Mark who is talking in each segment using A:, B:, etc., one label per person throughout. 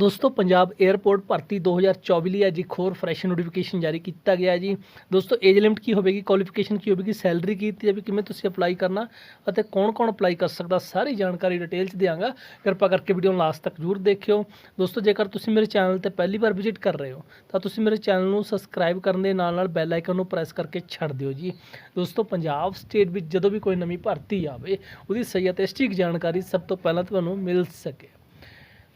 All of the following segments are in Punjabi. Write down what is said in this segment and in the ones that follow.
A: ਦੋਸਤੋ, ਪੰਜਾਬ 에ਅਰਪੋਰਟ ਭਰਤੀ 2024 ਲਈ ਅੱਜ ਇੱਕ ਹੋਰ ਫਰੈਸ਼ ਨੋਟੀਫਿਕੇਸ਼ਨ ਜਾਰੀ ਕੀਤਾ ਗਿਆ ਜੀ। ਦੋਸਤੋ ਏਜ ਲਿਮਟ ਕੀ ਹੋਵੇਗੀ? ਕੁਆਲੀਫਿਕੇਸ਼ਨ ਕੀ ਹੋਵੇਗੀ? ਸੈਲਰੀ ਕੀ ਦਿੱਤੀ ਜਾਵੇਗੀ ਕਿਵੇਂ ਤੁਸੀਂ ਅਪਲਾਈ ਕਰਨਾ? ਅਤੇ ਕੌਣ-ਕੌਣ ਅਪਲਾਈ ਕਰ ਸਕਦਾ? ਸਾਰੀ ਜਾਣਕਾਰੀ ਡਿਟੇਲ 'ਚ ਦਿਆਂਗਾ। ਕਿਰਪਾ ਕਰਕੇ ਵੀਡੀਓ ਨੂੰ ਲਾਸਟ ਤੱਕ ਜ਼ਰੂਰ ਦੇਖਿਓ। ਦੋਸਤੋ, ਜੇਕਰ ਤੁਸੀਂ ਮੇਰੇ ਚੈਨਲ ਤੇ ਪਹਿਲੀ ਵਾਰ ਵਿਜ਼ਿਟ ਕਰ ਰਹੇ ਹੋ, ਤਾਂ ਤੁਸੀਂ ਮੇਰੇ ਚੈਨਲ ਨੂੰ ਸਬਸਕ੍ਰਾਈਬ ਕਰਨ ਦੇ ਨਾਲ ਨਾਲ ਬੈਲ ਆਈਕਨ ਨੂੰ ਪ੍ਰੈਸ ਕਰਕੇ ਛੱਡ ਦਿਓ ਜੀ। ਦੋਸਤੋ, ਪੰਜਾਬ ਸਟੇਟ ਵਿੱਚ ਜਦੋਂ ਵੀ ਕੋਈ ਨਵੀਂ ਭਰਤੀ ਆਵੇ, ਉਹਦੀ ਸਹੀ ਅਤੇ ਸਟੀਕ ਜਾਣਕਾਰੀ ਸਭ ਤੋਂ ਪਹਿਲਾਂ ਤੁਹਾਨੂੰ ਮਿਲ ਸਕੇ।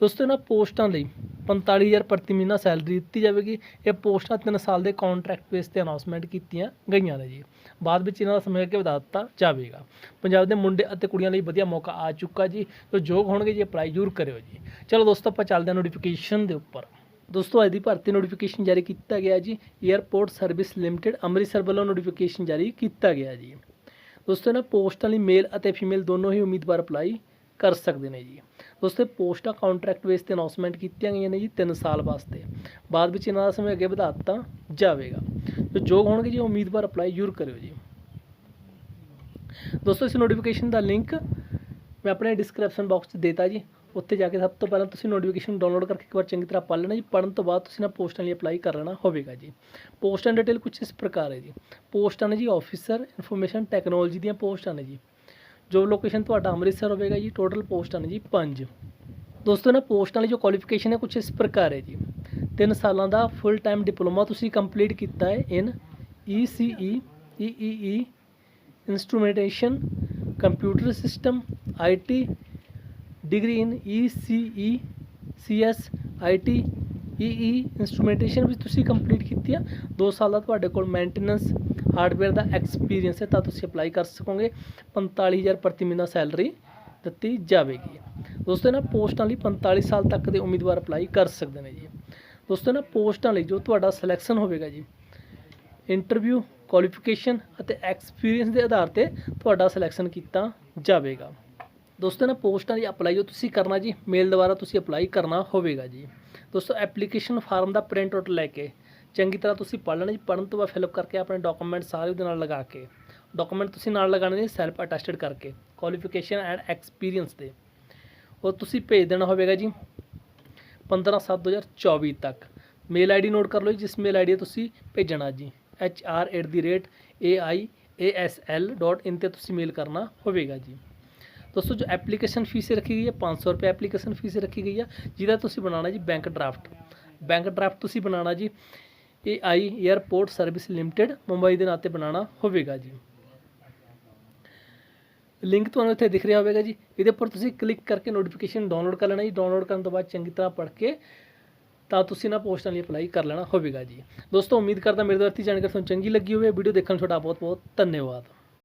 A: ਦੋਸਤੋ, ਇਹਨਾਂ ਪੋਸਟਾਂ ਲਈ 45000 ਪ੍ਰਤੀ ਮਹੀਨਾ ਸੈਲਰੀ ਦਿੱਤੀ ਜਾਵੇਗੀ। ਇਹ ਪੋਸਟਾਂ 3 ਸਾਲ ਦੇ ਕੰਟਰੈਕਟ ਬੇਸ ਤੇ ਅਨਾਉਂਸਮੈਂਟ ਕੀਤੀਆਂ ਗਈਆਂ ਨੇ ਜੀ। ਬਾਅਦ ਵਿੱਚ ਇਹਨਾਂ ਦਾ ਸਮੇਂ ਅੱਗੇ ਵਧਾ ਦਿੱਤਾ ਜਾਵੇਗਾ। ਪੰਜਾਬ ਦੇ ਮੁੰਡੇ ਅਤੇ ਕੁੜੀਆਂ ਲਈ ਵਧੀਆ ਮੌਕਾ ਆ ਚੁੱਕਾ ਜੀ। ਜੋ ਯੋਗ ਹੋਣਗੇ ਜੀ ਅਪਲਾਈ ਜ਼ਰੂਰ ਕਰਿਓ ਜੀ। ਚਲੋ ਦੋਸਤੋ, ਆਪਾਂ ਚੱਲਦੇ ਹਾਂ ਨੋਟੀਫਿਕੇਸ਼ਨ ਦੇ ਉੱਪਰ। ਦੋਸਤੋ, ਅੱਜ ਦੀ ਭਰਤੀ ਨੋਟੀਫਿਕੇਸ਼ਨ ਜਾਰੀ ਕੀਤਾ ਗਿਆ ਜੀ। 에ਅਰਪੋਰਟ ਸਰਵਿਸ ਲਿਮਟਿਡ ਅੰਮ੍ਰਿਤਸਰ ਵੱਲੋਂ ਨੋਟੀਫਿਕੇਸ਼ਨ ਜਾਰੀ ਕੀਤਾ ਗਿਆ ਜੀ। ਦੋਸਤੋ, ਇਹਨਾਂ ਪੋਸਟਾਂ ਲਈ ਮੇਲ ਅਤੇ ਫੀਮੇਲ ਦੋਨੋਂ ਹੀ ਉਮੀਦਵਾਰ ਅਪਲਾਈ ਕਰ ਸਕਦੇ ਨੇ ਜੀ। ਦੋਸਤੋ ਪੋਸਟਾਂ ਕੰਟਰੈਕਟ ਬੇਸ ਤੇ ਅਨਾਉਂਸਮੈਂਟ ਕੀਤੀਆਂ ਗਈਆਂ ਨੇ ਜੀ 3 ਸਾਲ ਵਾਸਤੇ। ਬਾਅਦ ਵਿੱਚ ਇਹਨਾਂ ਦਾ ਸਮੇਂ ਅੱਗੇ ਵਧਾ ਦਿੱਤਾ ਜਾਵੇਗਾ ਜੋ ਯੋਗ ਹੋਣਗੇ ਜੀ, ਉਮੀਦਵਾਰ ਅਪਲਾਈ ਜ਼ਰੂਰ ਕਰਿਓ ਜੀ। ਦੋਸਤੋ, ਇਸ ਨੋਟੀਫਿਕੇਸ਼ਨ ਦਾ ਲਿੰਕ ਮੈਂ ਆਪਣੇ ਡਿਸਕ੍ਰਿਪਸ਼ਨ ਬਾਕਸ 'ਚ ਦੇਤਾ ਜੀ। ਉੱਥੇ ਜਾ ਕੇ ਸਭ ਤੋਂ ਪਹਿਲਾਂ ਤੁਸੀਂ ਨੋਟੀਫਿਕੇਸ਼ਨ ਡਾਊਨਲੋਡ ਕਰਕੇ ਇੱਕ ਵਾਰ ਚੰਗੀ ਤਰ੍ਹਾਂ ਪੜ੍ਹ ਲੈਣਾ ਜੀ। ਪੜ੍ਹਨ ਤੋਂ ਬਾਅਦ ਤੁਸੀਂ ਨਾ ਪੋਸਟਾਂ ਲਈ ਅਪਲਾਈ ਕਰ ਲੈਣਾ ਹੋਵੇਗਾ ਜੀ। ਪੋਸਟਾਂ ਡਿਟੇਲ ਕੁਝ ਇਸ ਪ੍ਰਕਾਰ ਹੈ ਜੀ। ਪੋਸਟਾਂ ਨੇ ਜੀ ਆਫੀਸਰ ਇਨਫੋਰਮੇਸ਼ਨ ਟੈਕਨੋਲੋਜੀ ਦੀਆਂ ਪੋਸਟਾਂ ਨੇ ਜੀ। ਜੋਬ ਲੋਕੇਸ਼ਨ ਤੁਹਾਡਾ ਅੰਮ੍ਰਿਤਸਰ ਹੋਵੇਗਾ ਜੀ ਟੋਟਲ ਪੋਸਟਾਂ ਨੇ ਜੀ 5 ਦੋਸਤੋ, ਇਹਨਾਂ ਪੋਸਟਾਂ ਲਈ ਜੋ ਕੁਆਲੀਫਿਕੇਸ਼ਨ ਹੈ ਕੁਝ ਇਸ ਪ੍ਰਕਾਰ ਹੈ ਜੀ। 3 ਸਾਲਾਂ ਦਾ ਫੁੱਲ ਟਾਈਮ ਡਿਪਲੋਮਾ ਤੁਸੀਂ ਕੰਪਲੀਟ ਕੀਤਾ ਹੈ in E ECE EEE instrumentation computer system IT degree in E ECE CS IT EE instrumentation ਵੀ ਤੁਸੀਂ ਕੰਪਲੀਟ ਕੀਤੀ ਆ। 2 ਸਾਲ ਦਾ ਤੁਹਾਡੇ ਕੋਲ ਮੇਨਟੇਨੈਂਸ ਹਾਰਡਵੇਅਰ ਦਾ ਐਕਸਪੀਰੀਅੰਸ ਹੈ, ਤਾਂ ਤੁਸੀਂ ਅਪਲਾਈ ਕਰ ਸਕੋਗੇ। 45000 ਪ੍ਰਤੀ ਮਹੀਨਾ ਸੈਲਰੀ ਦਿੱਤੀ ਜਾਵੇਗੀ। ਦੋਸਤੋ, ਇਹਨਾਂ ਪੋਸਟਾਂ ਲਈ 45 ਸਾਲ ਤੱਕ ਦੇ ਉਮੀਦਵਾਰ ਅਪਲਾਈ ਕਰ ਸਕਦੇ ਨੇ ਜੀ। ਦੋਸਤੋ, ਇਹਨਾਂ ਪੋਸਟਾਂ ਲਈ ਜੋ ਤੁਹਾਡਾ ਸਿਲੈਕਸ਼ਨ ਹੋਵੇਗਾ ਜੀ ਇੰਟਰਵਿਊ ਕੁਆਲੀਫਿਕੇਸ਼ਨ ਅਤੇ ਐਕਸਪੀਰੀਅੰਸ ਦੇ ਆਧਾਰ ਤੇ ਤੁਹਾਡਾ ਸਿਲੈਕਸ਼ਨ ਕੀਤਾ ਜਾਵੇਗਾ। ਦੋਸਤੋ, ਇਹਨਾਂ ਪੋਸਟਾਂ ਲਈ ਅਪਲਾਈ ਜੋ ਤੁਸੀਂ ਕਰਨਾ ਜੀ ਮੇਲ ਦੁਆਰਾ ਤੁਸੀਂ ਅਪਲਾਈ ਕਰਨਾ ਹੋਵੇਗਾ ਜੀ। ਦੋਸਤੋ ਐਪਲੀਕੇਸ਼ਨ ਫਾਰਮ ਦਾ ਪ੍ਰਿੰਟ ਆਊਟ ਲੈ ਕੇ, ਚੰਗੀ ਤਰ੍ਹਾਂ ਤੁਸੀਂ ਪੜ੍ਹ ਲੈਣਾ ਜੀ, ਪੜ੍ਹਨ ਤੋਂ ਬਾਅਦ ਫਿਲਅਪ ਕਰਕੇ ਆਪਣੇ ਡਾਕੂਮੈਂਟ ਸਾਰੇ ਉਹਦੇ ਨਾਲ ਲਗਾ ਕੇ ਡਾਕੂਮੈਂਟ ਤੁਸੀਂ ਨਾਲ ਲਗਾਉਣੇ ਨੇ ਸੈਲਫ ਅਟੈਸਟਡ ਕਰਕੇ ਕੁਆਲੀਫਿਕੇਸ਼ਨ ਐਂਡ ਐਕਸਪੀਰੀਅੰਸ ਦੇ। ਉਹ ਤੁਸੀਂ ਭੇਜ ਦੇਣਾ ਹੋਵੇਗਾ ਜੀ 15/7/2024 ਤੱਕ। ਮੇਲ ਆਈਡੀ ਨੋਟ ਕਰ ਲਓ ਜੀ, ਜਿਸ ਮੇਲ ਆਈਡੀ ਤੁਸੀਂ ਭੇਜਣਾ ਜੀ। Hr@aiasl.in ਤੇ ਤੁਸੀਂ ਮੇਲ ਕਰਨਾ ਹੋਵੇਗਾ ਜੀ। ਦੋਸਤੋ ਜੋ ਐਪਲੀਕੇਸ਼ਨ ਫੀਸ ਰੱਖੀ ਗਈ ਹੈ 500 ਰੁਪਏ ਐਪਲੀਕੇਸ਼ਨ ਫੀਸ ਰੱਖੀ ਗਈ ਹੈ ਜਿਹਦਾ ਤੁਸੀਂ ਬਣਾਉਣਾ ਜੀ ਬੈਂਕ ਡਰਾਫਟ ਬੈਂਕ ਡਰਾਫਟ ਤੁਸੀਂ ਬਣਾਉਣਾ ਜੀ ਇਹ I airport service limited Mumbai ਦੇ ਨਾਂ ਤੇ ਬਣਾਉਣਾ ਹੋਵੇਗਾ ਜੀ। ਲਿੰਕ ਤੁਹਾਨੂੰ ਇੱਥੇ ਦਿਖ ਰਿਹਾ ਹੋਵੇਗਾ ਜੀ। ਇਹਦੇ ਉੱਪਰ ਤੁਸੀਂ ਕਲਿੱਕ ਕਰਕੇ ਨੋਟੀਫਿਕੇਸ਼ਨ ਡਾਊਨਲੋਡ ਕਰ ਲੈਣਾ ਜੀ। ਡਾਊਨਲੋਡ ਕਰਨ ਤੋਂ ਬਾਅਦ ਚੰਗੀ ਤਰ੍ਹਾਂ ਪੜ੍ਹ ਕੇ ਤਾਂ ਤੁਸੀਂ ਨਾ ਪੋਸਟਾਂ ਲਈ ਅਪਲਾਈ ਕਰ ਲੈਣਾ ਹੋਵੇਗਾ ਜੀ। ਦੋਸਤੋ, ਉਮੀਦ ਕਰਦਾ ਮੇਰੇ ਦੁਆਰਾ ਜਾਣਕਾਰੀ ਤੁਹਾਨੂੰ ਚੰਗੀ ਲੱਗੀ ਹੋਵੇ। ਵੀਡੀਓ ਦੇਖਣ ਲਈ ਤੁਹਾਡਾ ਬਹੁਤ ਬਹੁਤ ਧੰਨਵਾਦ।